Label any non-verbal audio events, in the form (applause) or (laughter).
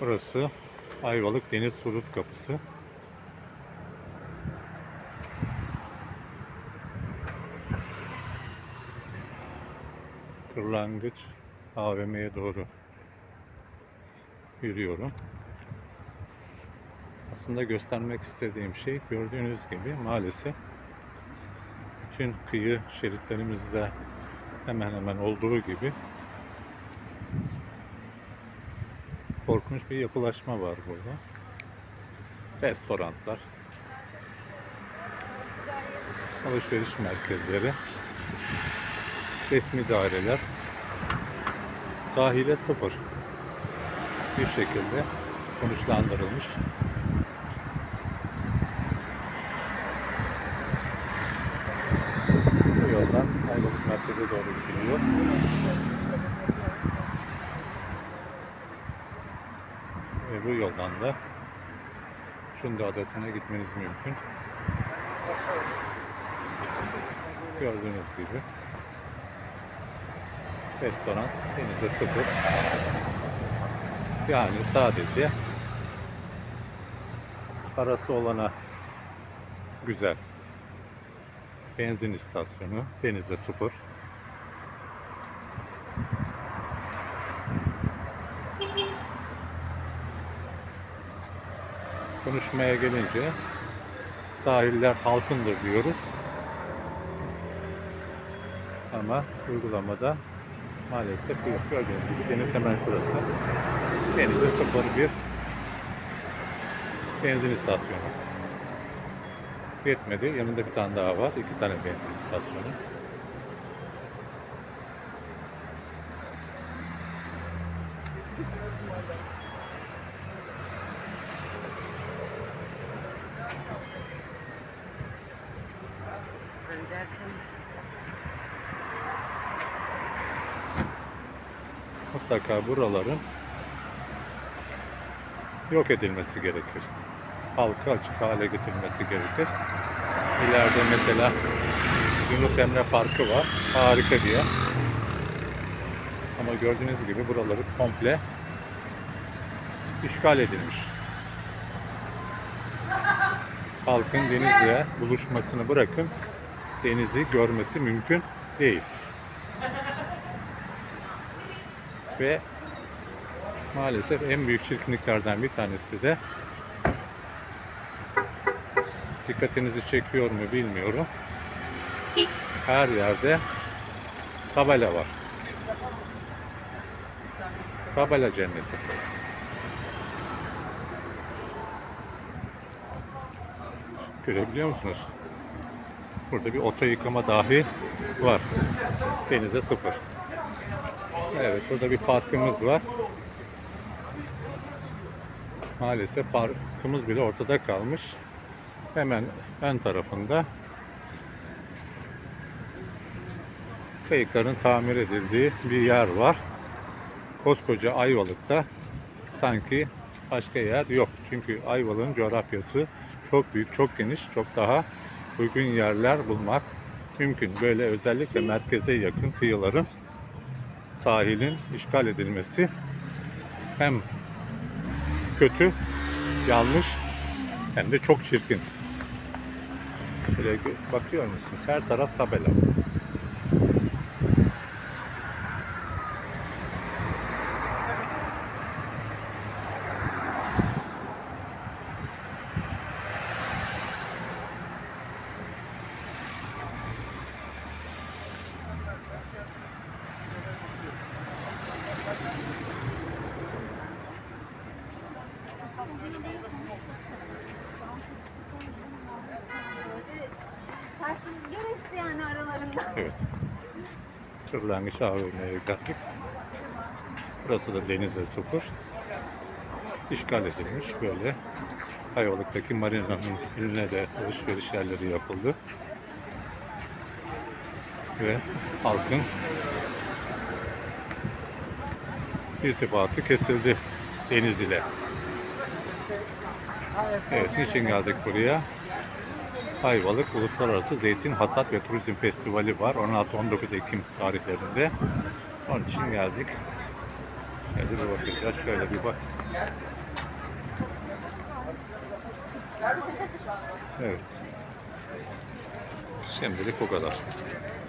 Burası Ayvalık Deniz Surut Kapısı. Kırlangıç AVM'ye doğru yürüyorum. Aslında göstermek istediğim şey gördüğünüz gibi maalesef bütün kıyı şeritlerimizde hemen hemen olduğu gibi korkunç bir yapılaşma var burada. Restoranlar, alışveriş merkezleri, resmi daireler, sahile sıfır bir şekilde konuşlandırılmış. Bu yoldan Ayvalık merkeze doğru gidiliyor. Bu yoldan da Şunda Adası'na gitmeniz mümkün. Gördüğünüz gibi restoran denize sıfır. Yani sadece parası olana güzel. Benzin istasyonu denize sıfır. Konuşmaya gelince sahiller halkındır diyoruz. Ama uygulamada maalesef bu yok. Gördüğünüz gibi deniz hemen şurası. Denize sıfır bir benzin istasyonu. Yetmedi. Yanında bir tane daha var. İki tane benzin istasyonu. Ancak mutlaka buraların yok edilmesi gerekir. Halka açık hale getirilmesi gerekir. İleride mesela Yunus Emre Parkı var. Harika bir yer. Ama gördüğünüz gibi buraları komple işgal edilmiş. Halkın denizle buluşmasını bırakın, denizi görmesi mümkün değil. Ve maalesef en büyük çirkinliklerden bir tanesi de dikkatinizi çekiyor mu bilmiyorum. Her yerde tabela var. Tabela cenneti. Görebiliyor musunuz? Burada bir oto yıkama dahi var. Denize sıfır. Evet burada bir parkımız var. Maalesef parkımız bile ortada kalmış. Hemen ön tarafında kayıkların tamir edildiği bir yer var. Koskoca Ayvalık'ta sanki başka yer yok. Çünkü Ayvalık'ın coğrafyası çok büyük, çok geniş, çok daha uygun yerler bulmak mümkün. Böyle özellikle merkeze yakın kıyıların sahilin işgal edilmesi hem kötü, yanlış hem de çok çirkin. Şöyle bakıyor musunuz? Her taraf tabela. (laughs) Evet. Kırlangıç AVM'ye geldik. Burası da denize sıfır. İşgal edilmiş böyle. Ayvalık'taki marinanın önüne de alışveriş yerleri yapıldı. Ve halkın irtibatı kesildi deniz ile. Evet, niçin geldik buraya? Ayvalık Uluslararası Zeytin Hasat ve Turizm Festivali var. 16-19 Ekim tarihlerinde. Onun için geldik. Şöyle bir bakacağız. Şöyle bir bak. Evet. Şimdilik o kadar.